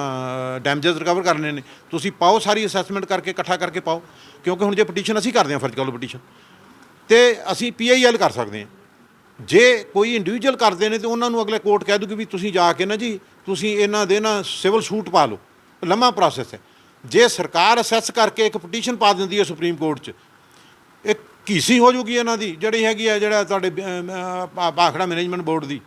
ਡੈਮੇਜਸ ਰਿਕਵਰ ਕਰਨੇ ਨੇ। ਤੁਸੀਂ ਪਾਓ ਸਾਰੀ ਅਸੈਸਮੈਂਟ ਕਰਕੇ ਇਕੱਠਾ ਕਰਕੇ ਪਾਓ ਕਿਉਂਕਿ ਹੁਣ ਜੇ ਪਟੀਸ਼ਨ ਅਸੀਂ ਕਰਦੇ ਹਾਂ ਫਰਜ਼ ਕਾਲ ਪਟੀਸ਼ਨ ਤੇ ਅਸੀਂ ਪੀਆਈਐਲ ਕਰ ਸਕਦੇ ਹਾਂ। ਜੇ ਕੋਈ ਇੰਡੀਵਿਜੂਅਲ ਕਰਦੇ ਨੇ ਤੇ ਉਹਨਾਂ ਨੂੰ ਅਗਲੇ ਕੋਰਟ ਕਹਿ ਦੂਗੀ ਵੀ ਤੁਸੀਂ ਜਾ ਕੇ ਨਾ ਜੀ ਤੁਸੀਂ ਇਹਨਾਂ ਦੇ ਨਾ ਸਿਵਲ ਸੂਟ ਪਾ ਲਓ। ਲੰਮਾ ਪ੍ਰੋਸੈਸ ਹੈ। ਜੇ ਸਰਕਾਰ ਅਸੈਸ ਕਰਕੇ ਇੱਕ ਪਟੀਸ਼ਨ ਪਾ ਦਿੰਦੀ ਹੈ ਸੁਪਰੀਮ ਕੋਰਟ 'ਚ ਇਹ ਕੀਸੀ ਹੋ ਜੂਗੀ ਇਹਨਾਂ ਦੀ ਜਿਹੜੀ ਹੈਗੀ ਆ ਜਿਹੜਾ ਤੁਹਾਡੇ ਅਮ, ਭਾਖੜਾ ਮੈਨੇਜਮੈਂਟ ਬੋਰਡ ਦੀ।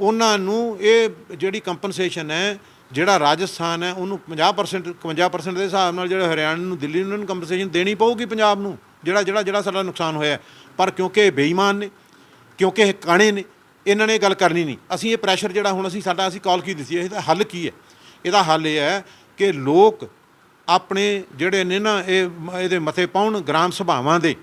ਉਹਨਾਂ ਨੂੰ ਇਹ ਜਿਹੜੀ ਕੰਪਨਸੇਸ਼ਨ ਹੈ ਜਿਹੜਾ ਰਾਜਸਥਾਨ ਹੈ ਉਹਨੂੰ 50% 51% ਦੇ ਹਿਸਾਬ ਨਾਲ ਜਿਹੜਾ ਹਰਿਆਣਾ ਨੂੰ ਦਿੱਲੀ ਨੂੰ ਕੰਪਨਸੇਸ਼ਨ ਦੇਣੀ ਪਊਗੀ ਪੰਜਾਬ ਨੂੰ ਜਿਹੜਾ ਜਿਹੜਾ ਜਿਹੜਾ ਸਾਡਾ ਨੁਕਸਾਨ ਹੋਇਆ। ਪਰ ਕਿਉਂਕਿ ਇਹ ਬੇਈਮਾਨ ਨੇ ਕਿਉਂਕਿ ਇਹ ਕਾਣੇ ਨੇ, ਇਹਨਾਂ ਨੇ ਇਹ ਗੱਲ ਕਰਨੀ ਨਹੀਂ। ਅਸੀਂ ਇਹ ਪ੍ਰੈਸ਼ਰ ਜਿਹੜਾ ਹੁਣ ਅਸੀਂ ਸਾਡਾ, ਅਸੀਂ ਕਾਲ ਕੀ ਦਿੱਤੀ ਹੈ ਇਹਦਾ ਹੱਲ ਕੀ ਹੈ? ਇਹਦਾ ਹੱਲ ਇਹ ਹੈ ਕਿ ਲੋਕ ਆਪਣੇ ਜਿਹੜੇ ਨੇ ਨਾ, ਇਹ ਇਹਦੇ ਮਤੇ ਪਾਉਣ ਗ੍ਰਾਮ ਸਭਾਵਾਂ ਦੇ।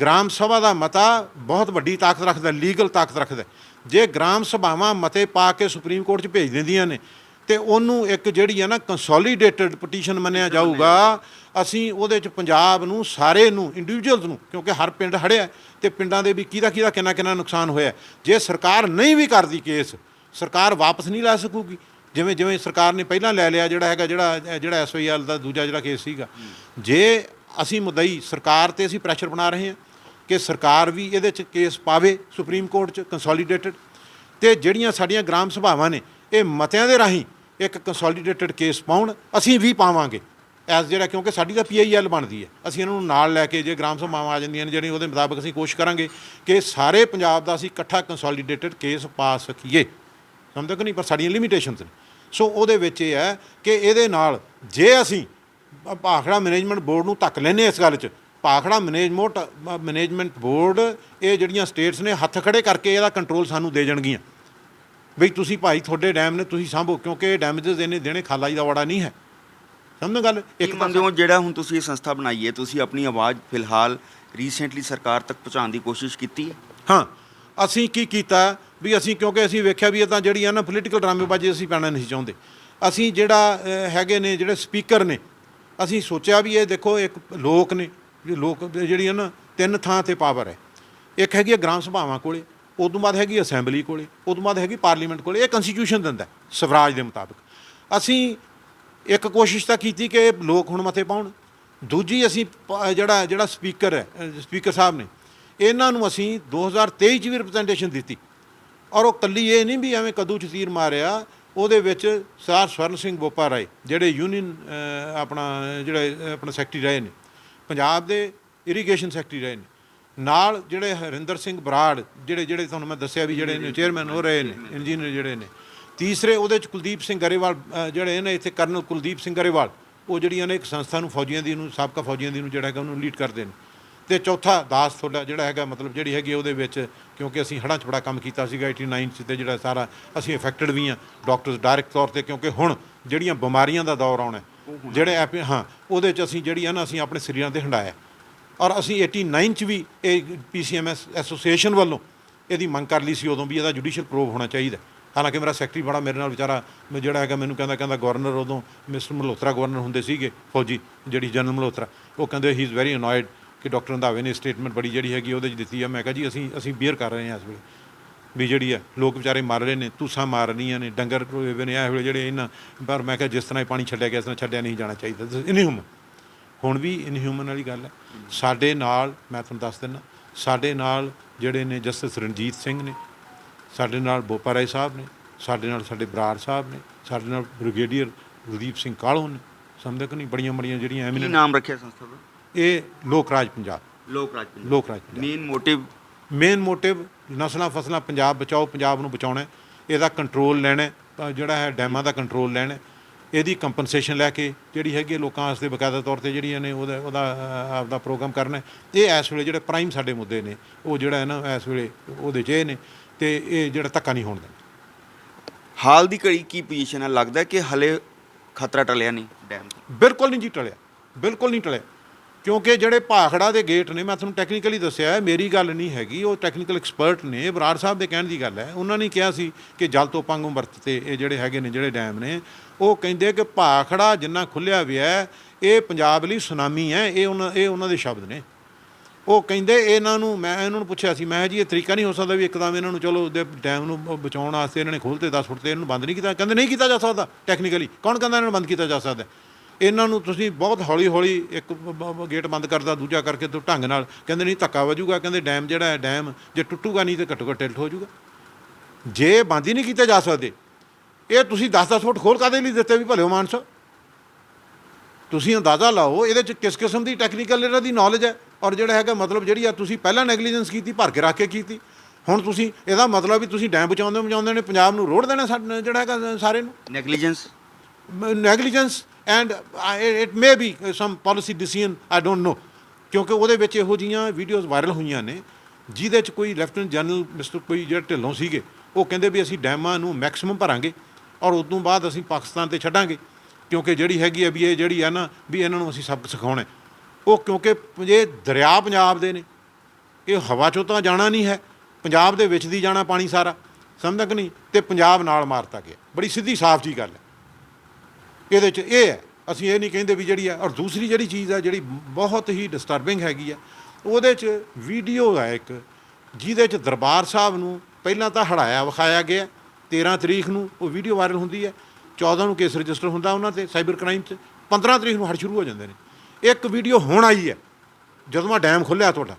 ਗ੍ਰਾਮ ਸਭਾ ਦਾ ਮਤਾ ਬਹੁਤ ਵੱਡੀ ਤਾਕਤ ਰੱਖਦਾ ਲੀਗਲ ਤਾਕਤ ਰੱਖਦਾ। ਜੇ ਗ੍ਰਾਮ ਸਭਾਵਾਂ ਮਤੇ ਪਾ ਕੇ ਸੁਪਰੀਮ ਕੋਰਟ 'ਚ ਭੇਜ ਦਿੰਦੀਆਂ ਨੇ ਤੇ ਉਹਨੂੰ ਇੱਕ ਜਿਹੜੀ ਹੈ ਨਾ ਕੰਸੋਲੀਡੇਟਡ ਪਟੀਸ਼ਨ ਮੰਨਿਆ ਜਾਊਗਾ ਅਸੀਂ ਉਹਦੇ 'ਚ ਪੰਜਾਬ ਨੂੰ ਸਾਰੇ ਨੂੰ ਇੰਡੀਵਿਜੂਅਲਸ ਨੂੰ ਕਿਉਂਕਿ ਹਰ ਪਿੰਡ ਹੜਿਆ ਤੇ ਪਿੰਡਾਂ ਦੇ ਵੀ ਕਿਹਦਾ ਕਿਹਦਾ ਕਿੰਨਾ ਕਿੰਨਾ ਨੁਕਸਾਨ ਹੋਇਆ ਜੇ ਸਰਕਾਰ ਨਹੀਂ ਵੀ ਕਰਦੀ ਕੇਸ ਸਰਕਾਰ ਵਾਪਸ ਨਹੀਂ ਲੈ ਸਕੂਗੀ। ਜਿਵੇਂ ਜਿਵੇਂ ਸਰਕਾਰ ਨੇ ਪਹਿਲਾਂ ਲੈ ਲਿਆ ਜਿਹੜਾ ਹੈਗਾ ਜਿਹੜਾ ਜਿਹੜਾ ਐਸਓਈਐਲ ਦਾ ਦੂਜਾ ਜਿਹੜਾ ਕੇਸ ਸੀਗਾ। ਜੇ ਅਸੀਂ ਮੁਦਈ ਸਰਕਾਰ ਤੇ ਅਸੀਂ ਪ੍ਰੈਸ਼ਰ ਬਣਾ ਰਹੇ ਹਾਂ ਕਿ ਸਰਕਾਰ ਵੀ ਇਹਦੇ 'ਚ ਕੇਸ ਪਾਵੇ ਸੁਪਰੀਮ ਕੋਰਟ 'ਚ ਕੰਸੋਲੀਡੇਟਡ ਤੇ ਜਿਹੜੀਆਂ ਸਾਡੀਆਂ ਗ੍ਰਾਮ ਸਭਾਵਾਂ ਨੇ ਇਹ ਮਤਿਆਂ ਦੇ ਰਾਹੀਂ ਇੱਕ ਕੰਸੋਲੀਡੇਟਡ ਕੇਸ ਪਾਉਣ, ਅਸੀਂ ਵੀ ਪਾਵਾਂਗੇ। ਐਸ ਜਿਹੜਾ ਕਿਉਂਕਿ ਸਾਡੀ ਤਾਂ ਪੀਆਈਐਲ ਬਣਦੀ ਹੈ। ਅਸੀਂ ਇਹਨਾਂ ਨੂੰ ਨਾਲ ਲੈ ਕੇ ਜੇ ਗ੍ਰਾਮ ਸਭਾਵਾਂ ਆ ਜਾਂਦੀਆਂ ਨੇ ਜਿਹੜੀਆਂ ਉਹਦੇ ਮੁਤਾਬਕ ਅਸੀਂ ਕੋਸ਼ਿਸ਼ ਕਰਾਂਗੇ ਕਿ ਸਾਰੇ ਪੰਜਾਬ ਦਾ ਅਸੀਂ ਇਕੱਠਾ ਕੰਸੋਲੀਡੇਟਡ ਕੇਸ ਪਾ ਸਕੀਏ। ਸਮਝਦੇ ਕਿ ਨਹੀਂ? ਪਰ ਸਾਡੀਆਂ ਲਿਮਿਟੇਸ਼ਨਸ ਨੇ। ਸੋ ਉਹਦੇ ਵਿੱਚ ਇਹ ਹੈ ਕਿ ਇਹਦੇ ਨਾਲ ਜੇ ਅਸੀਂ ਭਾਖੜਾ ਮੈਨੇਜਮੈਂਟ ਬੋਰਡ ਨੂੰ ਧੱਕ ਲੈਨੇ ਇਸ ਗੱਲ 'ਚ, ਭਾਖੜਾ ਮੈਨੇਜਮੈਂਟ ਮੈਨੇਜਮੈਂਟ ਬੋਰਡ ਇਹ ਜਿਹੜੀਆਂ ਸਟੇਟਸ ਨੇ, ਹੱਥ ਖੜੇ ਕਰਕੇ ਇਹਦਾ ਕੰਟਰੋਲ ਸਾਨੂੰ ਦੇ ਜਾਣਗੀਆਂ। ਬਈ ਤੁਸੀਂ ਭਾਈ ਤੁਹਾਡੇ ਡੈਮ ਨੇ ਤੁਸੀਂ ਸਾਂਭੋ ਕਿਉਂਕਿ ਇਹ ਡੈਮੇਜਸ ਇਹਨੇ ਦੇਣੇ ਖਾਲਾਈ ਦਾ ਵੜਾ ਨਹੀਂ ਹੈ। ਸਮਝੋ ਗੱਲ? ਇੱਕ ਮੰਨਦੇ ਹੋ? ਜਿਹੜਾ ਹੁਣ ਤੁਸੀਂ ਇਹ ਸੰਸਥਾ ਬਣਾਈ ਹੈ ਤੁਸੀਂ ਆਪਣੀ ਆਵਾਜ਼ ਫਿਲਹਾਲ ਰੀਸੈਂਟਲੀ ਸਰਕਾਰ ਤੱਕ ਪਹੁੰਚਾਉਣ ਦੀ ਕੋਸ਼ਿਸ਼ ਕੀਤੀ ਹੈ? ਹਾਂ ਅਸੀਂ ਕੀ ਕੀਤਾ? ਵੀ ਅਸੀਂ ਕਿਉਂਕਿ ਅਸੀਂ ਵੇਖਿਆ ਵੀ ਇਹ ਤਾਂ ਜਿਹੜੀ ਆ ਨਾ ਪੋਲੀਟੀਕਲ ਡਰਾਮੇਬਾਜ਼ੀ ਅਸੀਂ ਪੈਣਾ ਨਹੀਂ ਚਾਹੁੰਦੇ। ਅਸੀਂ ਜਿਹੜਾ ਹੈਗੇ ਨੇ ਜਿਹੜੇ ਸਪੀਕਰ ਨੇ ਅਸੀਂ ਸੋਚਿਆ ਵੀ ਇਹ ਦੇਖੋ ਇੱਕ ਲੋਕ ਨੇ ਲੋਕ ਜਿਹੜੀ ਆ ਨਾ ਤਿੰਨ ਥਾਂ ਤੇ ਪਾਵਰ ਹੈ। ਇੱਕ ਹੈਗੀ ਗ੍ਰਾਮ ਸਭਾਵਾਂ ਕੋਲੇ ਉਦੋਂ ਬਾਅਦ ਹੈਗੀ ਅਸੈਂਬਲੀ ਕੋਲੇ ਤੋਂ ਬਾਅਦ ਹੈਗੀ ਪਾਰਲੀਮੈਂਟ ਕੋਲੇ, ਇਹ ਕਨਸਟੀਟਿਊਸ਼ਨ ਦਿੰਦਾ ਸਵਰਾਜ ਦੇ ਮੁਤਾਬਕ। ਅਸੀਂ ਇੱਕ ਕੋਸ਼ਿਸ਼ ਤਾਂ ਕੀਤੀ ਕਿ ਲੋਕ ਹੁਣ ਮਤੇ ਪਾਉਣ। ਦੂਜੀ ਅਸੀਂ ਜਿਹੜਾ ਜਿਹੜਾ ਸਪੀਕਰ ਹੈ ਸਪੀਕਰ ਸਾਹਿਬ ਨੇ, ਇਹਨਾਂ ਨੂੰ ਅਸੀਂ 2023 ਚ ਵੀ ਰਿਪਰੈਜ਼ੈਂਟੇਸ਼ਨ ਦਿੱਤੀ। ਔਰ ਉਹ ਕੱਲੀ ਇਹ ਨਹੀਂ ਵੀ ਐਵੇਂ ਕਦੂ ਚ ਤੀਰ ਮਾਰਿਆ, ਉਹਦੇ ਵਿੱਚ ਸਰ ਸਵਰਨ ਸਿੰਘ ਬੋਪਾ ਰਾਏ, ਜਿਹੜੇ ਯੂਨੀਅਨ ਆਪਣਾ, ਜਿਹੜੇ ਆਪਣਾ ਸੈਕਟਰੀ ਰਹੇ ਨੇ, ਪੰਜਾਬ ਦੇ ਇਰੀਗੇਸ਼ਨ ਸੈਕਟਰੀ ਰਹੇ ਨੇ। ਨਾਲ ਜਿਹੜੇ ਹਰਿੰਦਰ ਸਿੰਘ ਬਰਾੜ ਜਿਹੜੇ ਜਿਹੜੇ ਤੁਹਾਨੂੰ ਮੈਂ ਦੱਸਿਆ ਵੀ ਜਿਹੜੇ ਚੇਅਰਮੈਨ ਹੋ ਰਹੇ ਨੇ ਇੰਜੀਨੀਅਰ ਜਿਹੜੇ ਨੇ। ਤੀਸਰੇ ਉਹਦੇ ਚ ਕੁਲਦੀਪ ਸਿੰਘ ਗਰੇਵਾਲ ਜਿਹੜੇ ਨੇ ਇੱਥੇ ਕਰਨਲ ਕੁਲਦੀਪ ਸਿੰਘ ਗਰੇਵਾਲ ਉਹ ਜਿਹੜੀਆਂ ਨੇ ਇੱਕ ਸੰਸਥਾ ਨੂੰ ਫੌਜੀਆਂ ਦੀ ਨੂੰ ਸਾਬਕਾ ਫੌਜੀਆਂ ਦੀ ਨੂੰ ਜਿਹੜਾ ਹੈਗਾ ਉਹਨੂੰ ਲੀਡ ਕਰਦੇ ਨੇ। ਤੇ ਚੌਥਾ ਦਾਸ ਤੁਹਾਡਾ ਜਿਹੜਾ ਹੈਗਾ ਮਤਲਬ ਜਿਹੜੀ ਹੈਗੀ ਉਹਦੇ ਵਿੱਚ ਕਿਉਂਕਿ ਅਸੀਂ ਹੜ੍ਹਾਂ 'ਚ ਬੜਾ ਕੰਮ ਕੀਤਾ ਸੀਗਾ 89 'ਚ ਤੇ ਜਿਹੜਾ ਸਾਰਾ ਅਸੀਂ ਇਫੈਕਟਡ ਵੀ ਆ ਡਾਕਟਰਸ ਡਾਇਰੈਕਟ ਤੌਰ ਤੇ ਕਿਉਂਕਿ ਹੁਣ ਜਿਹੜੀਆਂ ਬਿਮਾਰੀਆਂ ਦਾ ਦੌਰ ਆਉਣਾ ਜਿਹੜੇ ਹਾਂ ਉਹਦੇ 'ਚ ਅਸੀਂ ਜਿਹੜੀ ਆ ਨਾ ਅਸੀਂ ਆਪਣੇ ਸਰੀਰਾਂ ਤੇ ਹੰਡਾਇਆ ਔਰ ਅਸੀਂ 89 'ਚ ਵੀ ਇਹ ਪੀਸੀਐਮਐਸ ਐਸੋਸੀਏਸ਼ਨ ਵੱਲੋਂ ਇਹਦੀ ਮੰਗ ਕਰ ਲਈ ਸੀ ਉਦੋਂ ਵੀ ਇਹਦਾ ਜੁਡੀਸ਼ੀਅਲ ਪ੍ਰੂਵ ਹੋਣਾ ਚਾਹੀਦਾ। ਹਾਲਾਂਕਿ ਮੇਰਾ ਸੈਕਟਰੀ ਬੜਾ ਮੇਰੇ ਨਾਲ ਵਿਚਾਰਾ, ਮੈਂ ਜਿਹੜਾ ਹੈਗਾ ਮੈਨੂੰ ਕਹਿੰਦਾ ਕਹਿੰਦਾ ਗਵਰਨਰ ਉਦੋਂ ਮਿਸਟਰ ਮਲਹੋਤਰਾ ਗਵਰਨਰ ਹੁੰਦੇ ਸੀਗੇ, ਫੌਜੀ, ਜਿਹੜੀ ਜਨਰਲ ਮਲਹੋਤਰਾ, ਉਹ ਕਹਿੰਦੇ ਹੀ ਇਜ਼ ਵੈਰੀ ਅਨੋਇਡ ਕਿ ਡਾਕਟਰ ਰੰਧਾਵੇ ਨੇ ਸਟੇਟਮੈਂਟ ਬੜੀ ਜਿਹੜੀ ਹੈਗੀ ਉਹਦੇ 'ਚ ਦਿੱਤੀ ਆ। ਮੈਂ ਕਿਹਾ ਜੀ, ਅਸੀਂ ਅਸੀਂ ਬੀਅਰ ਕਰ ਰਹੇ ਹਾਂ ਇਸ ਵੇਲੇ ਵੀ ਜਿਹੜੀ ਆ, ਲੋਕ ਵਿਚਾਰੇ ਮਰ ਰਹੇ ਨੇ ਤੁਸਾਂ ਮਾਰ ਰਹੀਆਂ ਨੇ, ਡੰਗਰ ਹੋਏ ਨੇ ਇਹ ਵੇਲੇ ਜਿਹੜੇ ਇਹਨਾਂ, ਪਰ ਮੈਂ ਕਿਹਾ ਜਿਸ ਤਰ੍ਹਾਂ ਇਹ ਪਾਣੀ ਛੱਡਿਆ ਗਿਆ, ਇਸ ਤਰ੍ਹਾਂ ਛੱਡਿਆ ਨਹੀਂ ਜਾਣਾ ਚਾਹੀਦਾ। ਇਨਹਿਊਮਨ ਹੁਣ ਵੀ ਇਨਹਿਊਮਨ ਵਾਲੀ ਗੱਲ ਹੈ। ਸਾਡੇ ਨਾਲ ਮੈਂ ਤੁਹਾਨੂੰ ਦੱਸ ਦਿੰਦਾ ਸਾਡੇ ਨਾਲ ਜਿਹੜੇ ਨੇ ਜਸਟਿਸ ਰਣਜੀਤ ਸਿੰਘ ਨੇ ਸਾਡੇ ਨਾਲ ਬੋਪਾ ਰਾਏ ਸਾਹਿਬ ਨੇ ਸਾਡੇ ਨਾਲ ਸਾਡੇ ਬਰਾੜ ਸਾਹਿਬ ਨੇ ਸਾਡੇ ਨਾਲ ਬ੍ਰਿਗੇਡੀਅਰ ਗੁਰਦੀਪ ਸਿੰਘ ਕਾਹਲੋਂ ਨੇ ਸਮਝਦੇ ਕਿ ਨਹੀਂ? ਬੜੀਆਂ ਬੜੀਆਂ ਜਿਹੜੀਆਂ ਐਮੀਨੈਂਟ ਨਾਮ ਰੱਖਿਆ ਸੰਸਥਾ ਦਾ? ਇਹ ਲੋਕ Raj Punjab. Lok Raj Punjab. Lok Raj Punjab. Main motive main motive ਨਸਲਾਂ ਫਸਲਾਂ ਪੰਜਾਬ ਬਚਾਓ ਪੰਜਾਬ ਨੂੰ ਬਚਾਉਣਾ। ਇਹਦਾ ਕੰਟਰੋਲ ਲੈਣਾ ਜਿਹੜਾ ਹੈ ਡੈਮਾਂ ਦਾ ਕੰਟਰੋਲ ਲੈਣਾ। ਇਹਦੀ ਕੰਪਨਸੇਸ਼ਨ ਲੈ ਕੇ ਜਿਹੜੀ ਹੈਗੀ ਲੋਕਾਂ ਵਾਸਤੇ ਬਕਾਇਦਾ ਤੌਰ ਤੇ ਜਿਹੜੀਆਂ ਨੇ ਉਹਦਾ ਉਹਦਾ ਆਪਦਾ ਪ੍ਰੋਗਰਾਮ ਕਰਨਾ। ਇਹ ਇਸ ਵੇਲੇ ਜਿਹੜੇ ਪ੍ਰਾਈਮ ਸਾਡੇ ਮੁੱਦੇ ਨੇ ਉਹ ਜਿਹੜਾ ਹੈ ਨਾ ਇਸ ਵੇਲੇ ਉਹਦੇ 'ਚ ਇਹ ਨੇ ਤੇ ਇਹ ਜਿਹੜਾ ਧੱਕਾ ਨਹੀਂ ਹੋਣ ਦੇਣਾ। ਹਾਲ ਦੀ ਘੜੀ ਕੀ ਪੋਜੀਸ਼ਨ ਹੈ? ਲੱਗਦਾ ਕਿ ਹਲੇ ਖਤਰਾ ਟਲਿਆ ਨਹੀਂ ਡੈਮ ਬਿਲਕੁਲ ਨਹੀਂ ਜੀ ਟਲਿਆ ਬਿਲਕੁਲ ਨਹੀਂ ਟਲਿਆ। ਕਿਉਂਕਿ ਜਿਹੜੇ ਭਾਖੜਾ ਦੇ ਗੇਟ ਨੇ, ਮੈਂ ਤੁਹਾਨੂੰ ਟੈਕਨੀਕਲੀ ਦੱਸਿਆ ਹੈ, ਮੇਰੀ ਗੱਲ ਨਹੀਂ ਹੈਗੀ, ਉਹ ਟੈਕਨੀਕਲ ਐਕਸਪਰਟ ਨੇ, ਬਰਾੜ ਸਾਹਿਬ ਦੇ ਕਹਿਣ ਦੀ ਗੱਲ ਹੈ। ਉਹਨਾਂ ਨੇ ਕਿਹਾ ਸੀ ਕਿ ਜਲ ਤੋਂ ਪੰਗ ਵਰਤਤੇ ਇਹ ਜਿਹੜੇ ਹੈਗੇ ਨੇ, ਜਿਹੜੇ ਡੈਮ ਨੇ, ਉਹ ਕਹਿੰਦੇ ਕਿ ਭਾਖੜਾ ਜਿੰਨਾ ਖੁੱਲਿਆ ਵਿਆ ਇਹ ਪੰਜਾਬ ਲਈ ਸੁਨਾਮੀ ਹੈ, ਇਹ ਉਹਨਾਂ ਇਹ ਉਹਨਾਂ ਦੇ ਸ਼ਬਦ ਨੇ। ਉਹ ਕਹਿੰਦੇ ਇਹਨਾਂ ਨੂੰ, ਮੈਂ ਇਹਨਾਂ ਨੂੰ ਪੁੱਛਿਆ ਸੀ, ਮੈਂ ਜੀ, ਇਹ ਤਰੀਕਾ ਨਹੀਂ ਹੋ ਸਕਦਾ ਵੀ ਇੱਕਦਮ ਇਹਨਾਂ ਨੂੰ ਚਲੋ ਦੇ ਡੈਮ ਨੂੰ ਬਚਾਉਣ ਵਾਸਤੇ ਇਹਨਾਂ ਨੇ ਖੋਲ੍ਹਤੇ 10 ਫੁੱਟ ਤੇ ਇਹਨੂੰ ਬੰਦ ਨਹੀਂ ਕੀਤਾ। ਕਹਿੰਦੇ ਨਹੀਂ ਕੀਤਾ ਜਾ ਸਕਦਾ ਟੈਕਨੀਕਲੀ ਕੌਣ ਕਹਿੰਦਾ ਇਹਨਾਂ ਨੂੰ ਬੰਦ ਕੀਤਾ ਜਾ ਸਕਦਾ? ਇਹਨਾਂ ਨੂੰ ਤੁਸੀਂ ਬਹੁਤ ਹੌਲੀ ਹੌਲੀ ਇੱਕ ਗੇਟ ਬੰਦ ਕਰਦਾ ਦੂਜਾ ਕਰਕੇ ਤੋਂ ਢੰਗ ਨਾਲ। ਕਹਿੰਦੇ ਨਹੀਂ ਧੱਕਾ ਵਜੂਗਾ ਕਹਿੰਦੇ ਡੈਮ ਜਿਹੜਾ ਹੈ ਡੈਮ ਜੇ ਟੁੱਟੂਗਾ ਨਹੀਂ ਤੇ ਘੱਟੋ ਘੱਟ ਟਿਲਟ ਹੋ ਜਾਊਗਾ ਜੇ ਬੰਦ ਹੀ ਨਹੀਂ ਕੀਤੇ ਜਾ ਸਕਦੇ ਇਹ ਤੁਸੀਂ 10-10 ਫੁੱਟ ਖੋਲ ਕਾਦੇ ਲਈ ਦਿੱਤੇ ਵੀ ਭਲਿਓ ਮਾਨਸੋ? ਤੁਸੀਂ ਅੰਦਾਜ਼ਾ ਲਾਓ ਇਹਦੇ ਚ ਕਿਸ ਕਿਸਮ ਦੀ ਟੈਕਨੀਕਲ ਇਹਨਾਂ ਦੀ ਨੌਲੇਜ ਹੈ? ਔਰ ਜਿਹੜਾ ਹੈਗਾ ਮਤਲਬ ਜਿਹੜੀ ਆ ਤੁਸੀਂ ਪਹਿਲਾਂ ਨੈਗਲੀਜੈਂਸ ਕੀਤੀ ਭਰ ਕੇ ਰੱਖ ਕੇ ਕੀਤੀ। ਹੁਣ ਤੁਸੀਂ ਇਹਦਾ ਮਤਲਬ ਵੀ ਤੁਸੀਂ ਡੈਮ ਬਚਾਉਂਦੇ ਬਚਾਉਂਦੇ ਨੇ ਪੰਜਾਬ ਨੂੰ ਰੋੜ ਦੇਣਾ ਸਾਡੇ ਜਿਹੜਾ ਹੈਗਾ ਸਾਰੇ ਨੂੰ। Negligence negligence and I- it may be some policy decision, I don't know. ਕਿਉਂਕਿ ਉਹਦੇ ਵਿੱਚ ਇਹੋ ਜੀਆਂ ਵੀਡੀਓਜ਼ ਵਾਇਰਲ ਹੋਈਆਂ ਨੇ, ਜਿਹਦੇ ਚ ਕੋਈ ਲੈਫਟੀਨੈਂਟ ਜਨਰਲ ਮਿਸਟਰ ਕੋਈ ਜਿਹੜਾ ਢਿੱਲੋਂ ਸੀਗੇ, ਉਹ ਕਹਿੰਦੇ ਵੀ ਅਸੀਂ ਡੈਮਾਂ ਨੂੰ ਮੈਕਸਿਮਮ ਭਰਾਂਗੇ ਔਰ ਉਸ ਤੋਂ ਬਾਅਦ ਅਸੀਂ ਪਾਕਿਸਤਾਨ ਤੇ ਛੱਡਾਂਗੇ। ਕਿਉਂਕਿ ਜਿਹੜੀ ਹੈਗੀ ਹੈ ਵੀ ਇਹ ਜਿਹੜੀ ਹੈ ਨਾ, ਵੀ ਇਹਨਾਂ ਨੂੰ ਅਸੀਂ ਸਬਕ ਸਿਖਾਉਣਾ ਉਹ ਕਿਉਂਕਿ ਇਹ ਦਰਿਆ ਪੰਜਾਬ ਦੇ ਨੇ। ਇਹ ਹਵਾ ਚੋਂ ਤਾਂ ਜਾਣਾ ਨਹੀਂ ਹੈ। ਪੰਜਾਬ ਦੇ ਵਿੱਚ ਦੀ ਜਾਣਾ ਪਾਣੀ ਸਾਰਾ। ਸਮਝਦਾ ਕਿ ਨਹੀਂ? ਤੇ ਪੰਜਾਬ ਨਾਲ ਮਾਰਤਾ ਗਿਆ। ਬੜੀ ਸਿੱਧੀ ਸਾਫ਼ ਜੀ ਗੱਲ ਹੈ। ਇਹਦੇ 'ਚ ਇਹ ਹੈ, ਅਸੀਂ ਇਹ ਨਹੀਂ ਕਹਿੰਦੇ ਵੀ ਜਿਹੜੀ ਹੈ ਔਰ ਦੂਸਰੀ ਜਿਹੜੀ ਚੀਜ਼ ਹੈ ਜਿਹੜੀ ਬਹੁਤ ਹੀ ਡਿਸਟਰਬਿੰਗ ਹੈਗੀ ਹੈ ਉਹਦੇ 'ਚ ਵੀਡੀਓ ਹੈ ਇੱਕ, ਜਿਹਦੇ 'ਚ ਦਰਬਾਰ ਸਾਹਿਬ ਨੂੰ ਪਹਿਲਾਂ ਤਾਂ ਹੜਾਇਆ, ਵਿਖਾਇਆ ਗਿਆ 13 ਤਰੀਕ ਨੂੰ ਉਹ ਵੀਡੀਓ ਵਾਇਰਲ ਹੁੰਦੀ ਹੈ 14 ਨੂੰ ਕੇਸ ਰਜਿਸਟਰ ਹੁੰਦਾ ਉਹਨਾਂ ਤੇ ਸਾਈਬਰ ਕ੍ਰਾਈਮ 'ਚ 15 ਤਰੀਕ ਨੂੰ ਹੜ ਸ਼ੁਰੂ ਹੋ ਜਾਂਦੇ ਨੇ। ਇੱਕ ਵੀਡੀਓ ਹੁਣ ਆਈ ਹੈ ਜਦੋਂ ਆ ਡੈਮ ਖੁੱਲਿਆ ਤੁਹਾਡਾ,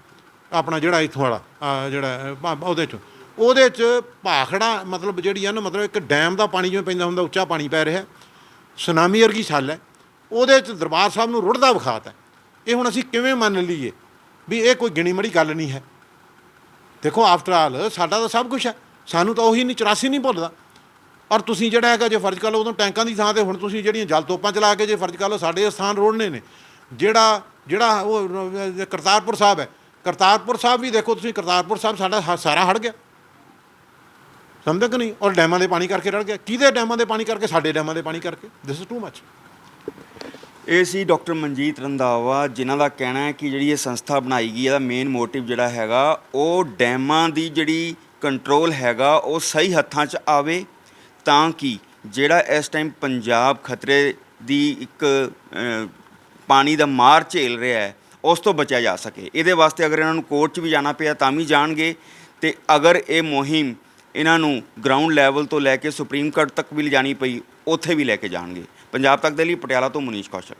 ਆਪਣਾ ਜਿਹੜਾ ਇੱਥੋਂ ਵਾਲਾ ਜਿਹੜਾ ਉਹਦੇ 'ਚ ਉਹਦੇ 'ਚ ਭਾਖੜਾ, ਮਤਲਬ ਜਿਹੜੀ ਆ ਨਾ, ਮਤਲਬ ਇੱਕ ਡੈਮ ਦਾ ਪਾਣੀ ਜਿਵੇਂ ਪੈਂਦਾ ਹੁੰਦਾ, ਉੱਚਾ ਪਾਣੀ ਪੈ ਰਿਹਾ ਸੁਨਾਮੀ ਵਰਗੀ ਛੱਲ ਹੈ। ਉਹਦੇ 'ਚ ਦਰਬਾਰ ਸਾਹਿਬ ਨੂੰ ਰੁੜਦਾ ਵਿਖਾਤਾ ਇਹ ਹੁਣ ਅਸੀਂ ਕਿਵੇਂ ਮੰਨ ਲਈਏ ਵੀ ਇਹ ਕੋਈ ਗਿਣੀ ਮੜੀ ਗੱਲ ਨਹੀਂ ਹੈ? ਦੇਖੋ ਆਫਟਰ ਆਲ ਸਾਡਾ ਤਾਂ ਸਭ ਕੁਝ ਹੈ। ਸਾਨੂੰ ਤਾਂ ਉਹੀ ਨਹੀਂ 84 ਨਹੀਂ ਭੁੱਲਦਾ। ਔਰ ਤੁਸੀਂ ਜਿਹੜਾ ਹੈਗਾ, ਜੇ ਫਰਜ਼ ਕਰ ਲਓ, ਉਦੋਂ ਟੈਂਕਾਂ ਦੀ ਥਾਂ ਤੇ ਹੁਣ ਤੁਸੀਂ ਜਿਹੜੀਆਂ ਜਲ ਤੋਪਾਂ ਚਲਾ ਕੇ ਜੇ ਫਰਜ਼ ਕਰ ਲਓ, ਸਾਡੇ ਸਥਾਨ ਰੋੜਨੇ ਨੇ। ਜਿਹੜਾ ਜਿਹੜਾ ਉਹ ਕਰਤਾਰਪੁਰ ਸਾਹਿਬ ਹੈ। ਕਰਤਾਰਪੁਰ ਸਾਹਿਬ ਵੀ ਦੇਖੋ ਤੁਸੀਂ, ਕਰਤਾਰਪੁਰ ਸਾਹਿਬ ਸਾਡਾ ਹ- ਸਾਰਾ ਹੜ ਗਿਆ। ਸਮਝਦੇ ਕਿ ਨਹੀਂ? ਔਰ ਡੈਮਾਂ ਦੇ ਪਾਣੀ ਕਰਕੇ ਰੜ ਗਿਆ। ਕਿਹਦੇ ਡੈਮਾਂ ਦੇ ਪਾਣੀ ਕਰਕੇ? ਸਾਡੇ ਡੈਮਾਂ ਦੇ ਪਾਣੀ ਕਰਕੇ। ਦਿਸ ਇਜ਼ ਟੂ ਮੱਚ ਇਹ ਸੀ ਡਾਕਟਰ ਮਨਜੀਤ ਰੰਧਾਵਾ, ਜਿਨ੍ਹਾਂ ਦਾ ਕਹਿਣਾ ਹੈ ਕਿ ਜਿਹੜੀ ਇਹ ਸੰਸਥਾ ਬਣਾਈ ਗਈ ਇਹਦਾ ਮੇਨ ਮੋਟਿਵ ਜਿਹੜਾ ਹੈਗਾ, ਉਹ ਡੈਮਾਂ ਦੀ ਜਿਹੜੀ ਕੰਟਰੋਲ ਹੈਗਾ, ਉਹ ਸਹੀ ਹੱਥਾਂ 'ਚ ਆਵੇ ਤਾਂ ਕਿ? ਜਿਹੜਾ ਇਸ ਟਾਈਮ ਪੰਜਾਬ ਖਤਰੇ ਦੀ ਇੱਕ ਪਾਣੀ ਦਾ ਮਾਰ ਝੇਲ ਰਿਹਾ ਹੈ, ਉਸ ਤੋਂ ਬਚਿਆ ਜਾ ਸਕੇ। ਇਹਦੇ ਵਾਸਤੇ ਅਗਰ ਇਹਨਾਂ ਨੂੰ ਕੋਰਟ 'ਚ ਵੀ ਜਾਣਾ ਪਿਆ ਤਾਂ ਵੀ ਜਾਣਗੇ। ਤੇ ਅਗਰ ਇਹ ਮੁਹਿੰਮ ਇਹਨਾਂ ਨੂੰ ਗਰਾਊਂਡ ਲੈਵਲ ਤੋਂ ਲੈ ਕੇ ਸੁਪਰੀਮ ਕੋਰਟ ਤੱਕ ਵੀ ਲਿਜਾਣੀ ਪਈ, ਉੱਥੇ ਵੀ ਲੈ ਕੇ ਜਾਣਗੇ। ਪੰਜਾਬ ਤੱਕ ਦੇ ਲਈ ਪਟਿਆਲਾ ਤੋਂ ਮੁਨੀਸ਼ ਕੌਸ਼ਲ।